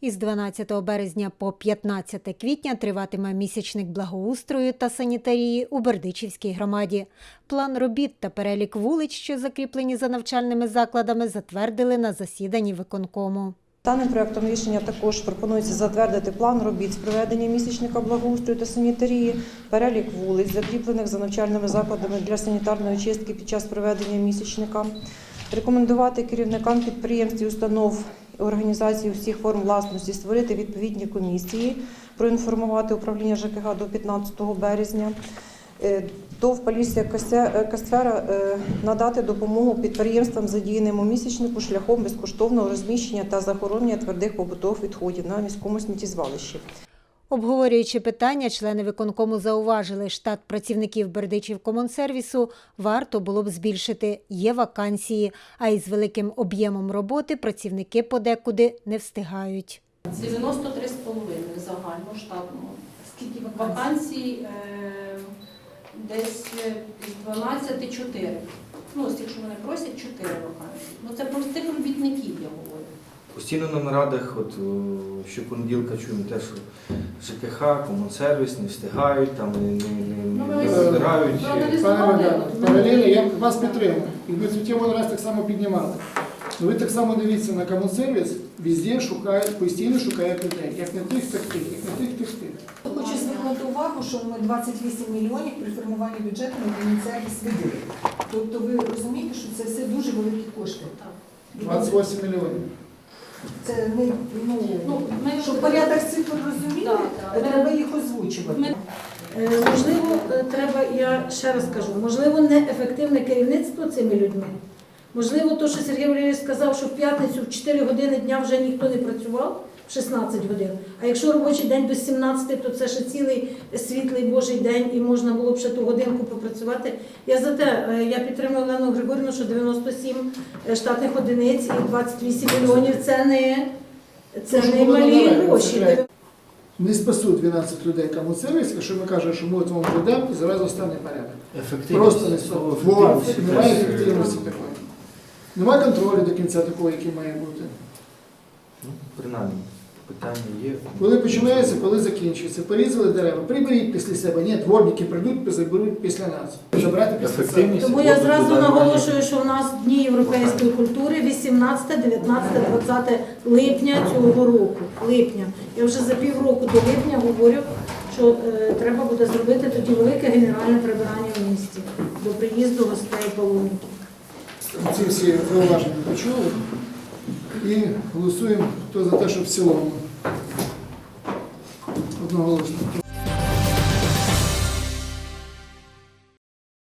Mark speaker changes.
Speaker 1: Із 12 березня по 15 квітня триватиме місячник благоустрою та санітарії у Бердичівській громаді. План робіт та перелік вулиць, що закріплені за навчальними закладами, затвердили на засіданні виконкому.
Speaker 2: Даним проектом рішення також пропонується затвердити план робіт з проведення місячника благоустрою та санітарії, перелік вулиць, закріплених за навчальними закладами для санітарної очистки під час проведення місячника, рекомендувати керівникам підприємств і установ і організацій усіх форм власності створити відповідні комісії, проінформувати управління ЖКГ до 15 березня. До ТОВ Полісся Кася- Касфера е, надати допомогу підприємствам, задіяним у місячнику шляхом безкоштовного розміщення та захоронення твердих побутових відходів на міському сміттєзвалищі.
Speaker 1: Обговорюючи питання, члени виконкому зауважили, штат працівників Бердичівкомунсервісу варто було б збільшити. Є вакансії, а із великим об'ємом роботи працівники подекуди не встигають.
Speaker 3: 93,5 загально штатного.
Speaker 4: Скільки
Speaker 3: Вакансій е, десь е, з 12 4. Ну, ось якщо вони просять 4 вакансії. Ну це про цих робітників я говорю.
Speaker 5: Постійно на нарадах, от щопонеділка чуємо те, що ЖКХ, комунсервіс не встигають, там не, не,
Speaker 3: Ну,
Speaker 5: не, не.
Speaker 6: Пане Богдане, паралельно я вас підтримую. І ми цю тему раз так само піднімали. Ну, ви так само дивіться на комунсервіс, везде шукають, постійно шукають людей. Як не тих, так тих, як не тих, так тих.
Speaker 4: Хочу звернути увагу, що ми 28 мільйонів при формуванні бюджету на комунсервіс виділили. Тобто ви розумієте, що це все дуже великі кошти.
Speaker 6: 28 мільйонів.
Speaker 4: Це не ну,
Speaker 3: Ну, ми
Speaker 4: щоб порядок цифр розуміти,
Speaker 3: да, так.
Speaker 4: треба їх озвучувати.
Speaker 3: Ми-
Speaker 7: Е, Можливо, е, треба, я ще раз кажу, можливо, неефективне керівництво цими людьми. Можливо, то, що Сергій Валерійович сказав, що в п'ятницю в 4 години дня вже ніхто не працював, 16 годин. А якщо робочий день до 17, то це ще цілий світлий Божий день і можна було б ще ту годинку попрацювати. Я за те, е, я підтримую Олену Григорівну, що 97 штатних одиниць і 28 мільйонів це не, це не малі гроші.
Speaker 6: Не спасуть 12 людей комунсервіс, якщо ми кажемо, що ми от вам ведемо і зразу стане порядок.
Speaker 5: Ефективність.
Speaker 6: Просто не
Speaker 5: Слово
Speaker 6: Немає ефективності
Speaker 5: е,
Speaker 6: такої. Немає контролю до кінця такого, який має бути.
Speaker 5: Ну, принаймні, питання є.
Speaker 6: Коли починається, коли закінчується. Порізали дерева, приберіть після себе. Ні, дворники прийдуть, заберуть після нас. Забрати після себе.
Speaker 7: Тому я зразу наголошую, що в нас дні європейської культури 18, 19, 20 липня цього року. Липня. Я вже за півроку до липня говорю, що е, треба буде зробити тоді велике генеральне прибирання в місті до приїзду гостей паломників.
Speaker 6: Ці всі зауваження почули. І голосуємо, хто за те, що в цілому. Одноголосно.